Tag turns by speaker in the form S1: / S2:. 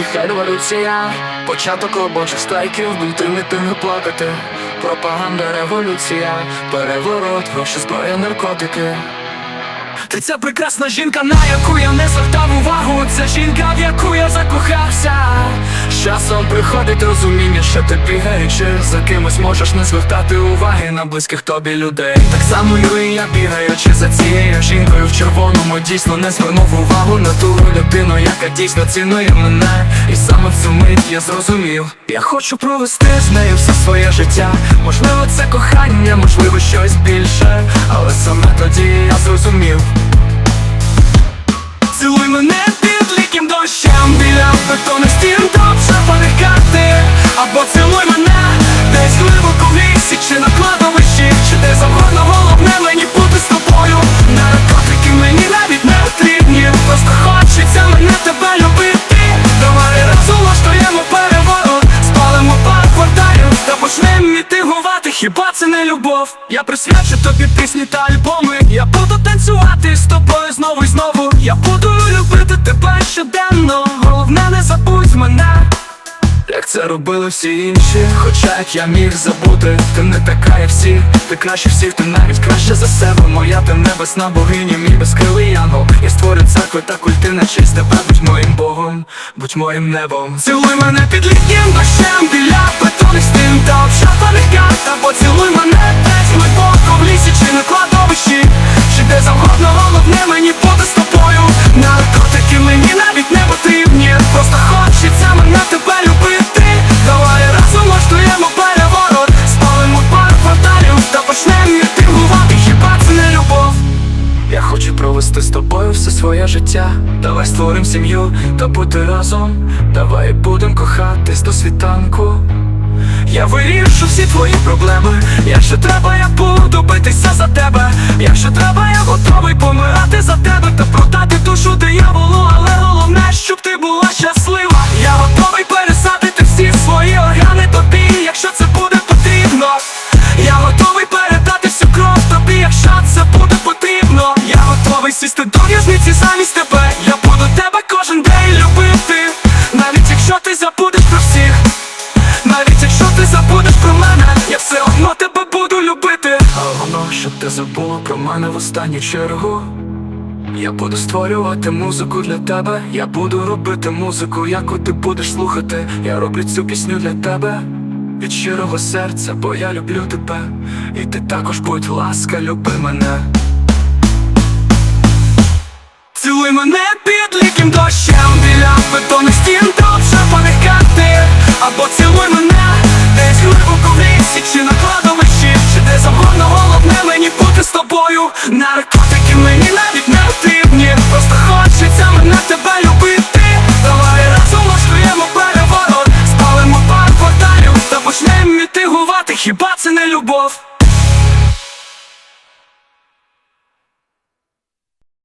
S1: тиха революція, початок робочих страйків, бунти мітинги плакати, пропаганда, революція, переворот, гроші, зброя, наркотики. Ти ця прекрасна жінка, на яку я не звертав увагу. Це жінка, в яку я закохався. З часом приходить розуміння, що ти бігаючи За кимось можеш не звертати уваги на близьких тобі людей. Так само і я бігаючи за цією жінкою в червоному Дійсно не звернув увагу на ту людину, яка дійсно цінує мене. І саме в цю мить я зрозумів. Я хочу провести з нею все своє життя. Можливо, це кохання, можливо, щось більше. Але саме тоді я зрозумів любов? Я присвячу тобі пісні та альбоми. Я буду танцювати з тобою знову і знову. Я буду любити тебе щоденно. Головне не забудь мене. Як це робили всі інші, хоча як я міг забути, ти не така, як всі, ти краще всіх, ти навіть краще за себе. Моя ти небесна богиня, мій безкрилий янгол Я створю церкви та культи честь тебе, будь моїм богом, будь моїм небом. Цілуй мене під літнім дощем біля бетонних стін та обшарпаних карт цілуй мене чи на кладовищі, чи де завгодно головне мені бути з тобою. Наркотики мені навіть не потрібні, просто хочеться мене тебе любити. Давай разом влаштуємо переворот, спалимо пару кварталів та почнемо мітингувати. Хіба це не любов? Я хочу провести з тобою все своє життя. Давай створим сім'ю та бути разом. Давай будем кохатись до світанку. Я вирішу всі твої проблеми. Якщо треба, я буду замість тебе. Я буду тебе кожен день любити, навіть якщо ти забудеш про всіх. Навіть якщо ти забудеш про мене, я все одно тебе буду любити. Головно, щоб ти забула про мене в останню чергу. Я буду створювати музику для тебе. Я буду робити музику, яку ти будеш слухати. Я роблю цю пісню для тебе від щирого серця, бо я люблю тебе. І ти також будь ласка, люби мене. Цілуй мене під ліким дощем біля бетонних стін тропшапаних карти Або цілуй мене, десь глибоко в лісі, чи на кладовищі, чи де завгодно головне мені бути з тобою. Наркотики мені навіть не потрібні Просто хочеться мене тебе любити. Давай разом влаштуємо переворот, спалимо пару кварталів та почнемо мітигувати, хіба це не любов?